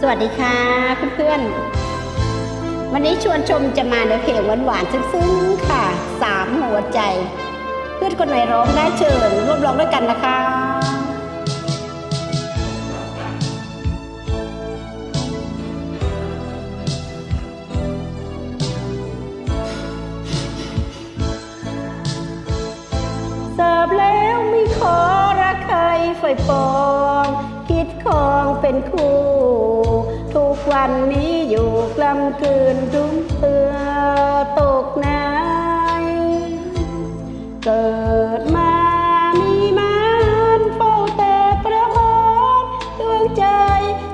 สวัสดีค่ะเพื่อนๆ วันนี้ชวนชมจะมาในเพลงหวานๆซึ้งๆค่ะสามหัวใจ เพื่อนคนไหนร้องได้เชิญร่วมร้องด้วยกันนะคะเสิร์ฟแล้วม่ขอรักใครไฟปอง คิดคองเป็นคู่ วันนี้อยู่กลำคืนรุ่มเตือตกนายเกิดมามีมันเฝ้าแต่ประหารดวงใจ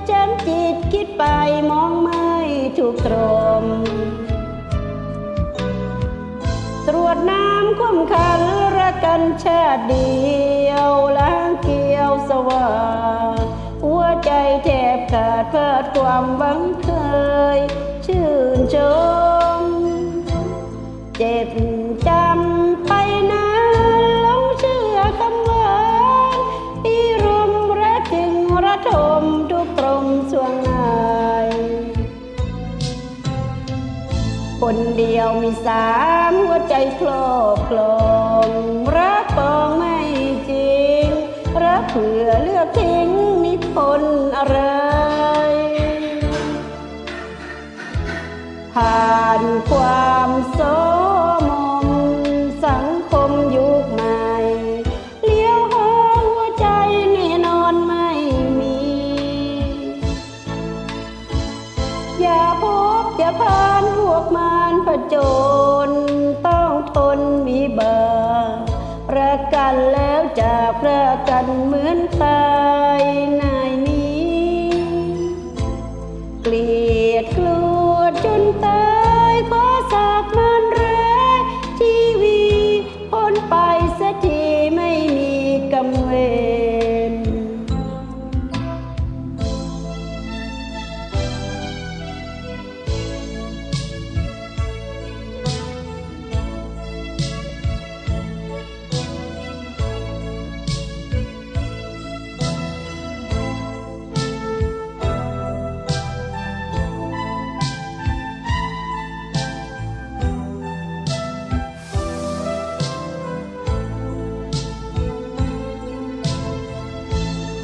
ฉันจิตคิดไปมองไม่ถูกตรม ตรวจน้ำคมคันรักกันชาติเดียวล้างเกี่ยวสว่าง ความหวังเคยชื่นชม เจ็บจำไปนานหลงเชื่อคำหวานที่รวมรักจึงระทมทุกตรมสวงในคนเดียวมีสามหัวใจคลอบคลองรักปองไม่จริง รักเพื่อเลือกทิ้งนิพนธ์อะไร ผ่านความโสมมสังคมยุคใหม่ เลี้ยวหาหัวใจแน่นอนไม่มี อย่าพบอย่าผ่านพวกมารผจญต้องทนมีเบอร์ประกันแล้วจากประกันเหมือนตา ก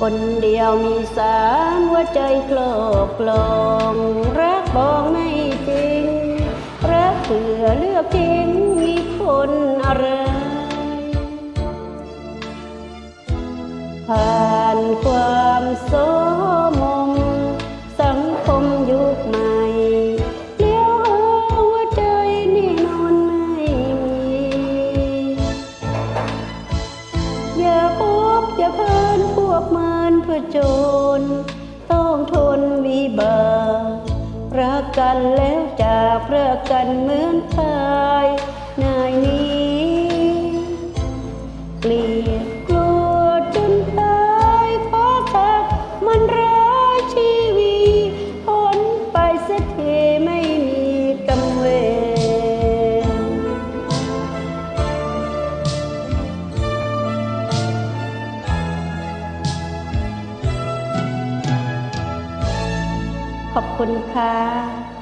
คนเดียวมีสามหัวใจโกลกกลองรักบอกไม่จริง รักเพื่อเลือกทิ้งมีผลอะไรผ่านความโสมม สังคมยุคใหม่เลี้ยวหัวใจนี่นอนไม่มี อย่าพบ อย่าเพลินพวกมันเพื่อโจรต้องทนวีบากรักกันแล้วจากประกันเหมือนตายนายนี้เกลียด คุณค่ะ